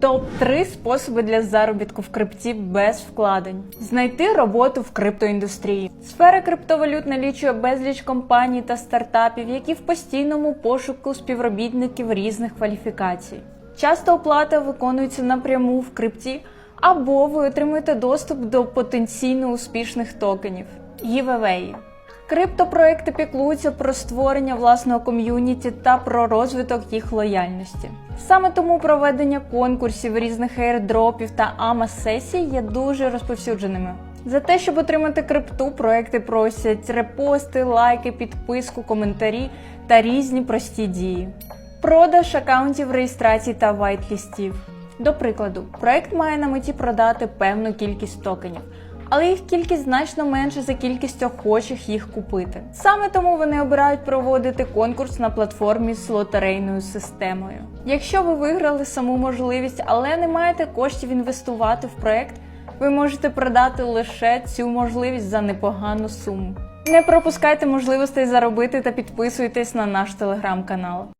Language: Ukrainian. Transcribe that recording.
Топ 3 способи для заробітку в крипті без вкладень. Знайти роботу в криптоіндустрії. Сфера криптовалют налічує безліч компаній та стартапів, які в постійному пошуку співробітників різних кваліфікацій. Часто оплата виконується напряму в крипті, або ви отримуєте доступ до потенційно успішних токенів. Giveaway. Криптопроекти піклуються про створення власного ком'юніті та про розвиток їх лояльності. Саме тому проведення конкурсів, різних аірдропів та ама-сесій є дуже розповсюдженими. За те, щоб отримати крипту, проекти просять репости, лайки, підписку, коментарі та різні прості дії. Продаж акаунтів реєстрації та вайтлістів. До прикладу, проект має на меті продати певну кількість токенів, але їх кількість значно менша за кількість охочих їх купити. Саме тому вони обирають проводити конкурс на платформі з лотерейною системою. Якщо ви виграли саму можливість, але не маєте коштів інвестувати в проект, ви можете продати лише цю можливість за непогану суму. Не пропускайте можливостей заробити та підписуйтесь на наш телеграм-канал.